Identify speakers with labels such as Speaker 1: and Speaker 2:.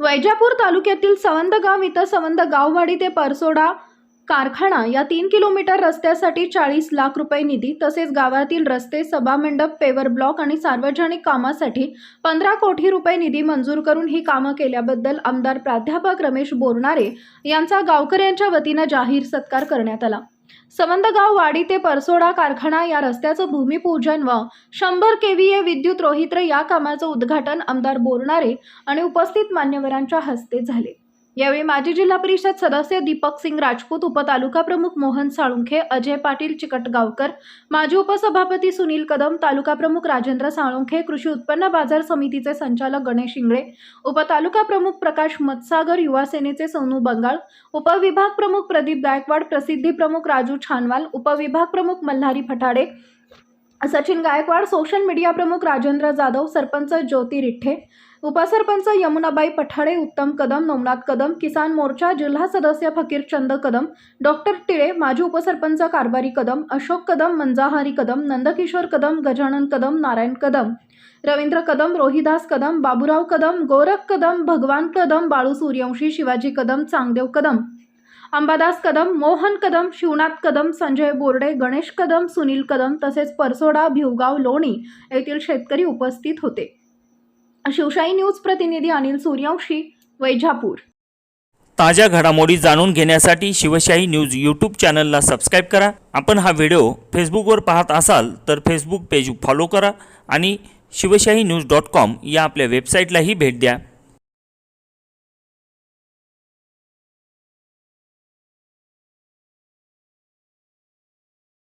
Speaker 1: वैजापूर तालुक्यातील सवंदगाव इथं सवंद गाववाडी ते परसोडा कारखाना या तीन किलोमीटर रस्त्यासाठी चाळीस लाख रुपये निधी तसेच गावातील रस्ते सभामंडप पेवर ब्लॉक आणि सार्वजनिक कामासाठी पंधरा कोटी रुपये निधी मंजूर करून ही कामं केल्याबद्दल आमदार प्राध्यापक रमेश बोरणारे यांचा गावकऱ्यांच्या वतीनं जाहीर सत्कार करण्यात आला. सवंदगाव वाडी ते परसोडा कारखाना या रस्त्याचं भूमिपूजन व शंभर केव्हीए विद्युत रोहित्र या कामाचं उद्घाटन आमदार बोरणारे आणि उपस्थित मान्यवरांच्या हस्ते झाले. यावेळी माजी जिल्हा परिषद सदस्य दीपक सिंग राजपूत उपतालुका प्रमुख मोहन साळुंखे अजय पाटील चिकटगावकर माजी उपसभापती सुनील कदम तालुका प्रमुख राजेंद्र साळुंखे कृषी उत्पन्न बाजार समितीचे संचालक गणेश इंगळे उपतालुका प्रमुख प्रकाश मतसागर युवा सेनेचे सोनू बंगाळ उपविभाग प्रमुख प्रदीप गायकवाड प्रसिद्धी प्रमुख राजू छानवाल उपविभाग प्रमुख मल्हारी फटाडे सचिन गायकवाड सोशल मीडिया प्रमुख राजेंद्र जाधव सरपंच ज्योती रिठ्ठे उपसरपंच यमुनाबाई पठाडे उत्तम कदम नवनाथ कदम किसान मोर्चा जिल्हा सदस्य फकीरचंद कदम डॉक्टर टिळे माजी उपसरपंच कारभारी कदम अशोक कदम मंजाहारी कदम नंदकिशोर कदम गजानन कदम नारायण कदम रवींद्र कदम रोहिदास कदम बाबूराव कदम गोरख कदम भगवान कदम बाळू सूर्यवंशी शिवाजी कदम चांगदेव कदम अंबादास कदम मोहन कदम शिवनाथ कदम संजय बोर्डे गणेश कदम सुनील कदम तसेच परसोडा भिवगाव लोणी येथील शेतकरी उपस्थित होते. शिवशाही न्यूज प्रतिनिधी अनिल सूर्यवंशी वैजापूर.
Speaker 2: ताज्या घडामोडी जाणून घेण्यासाठी शिवशाही न्यूज यूट्यूब चॅनलला सबस्क्राईब करा. आपण हा व्हिडिओ फेसबुकवर पाहत असाल तर फेसबुक पेज फॉलो करा आणि शिवशाही न्यूज डॉट कॉम या आपल्या वेबसाईटलाही भेट द्या.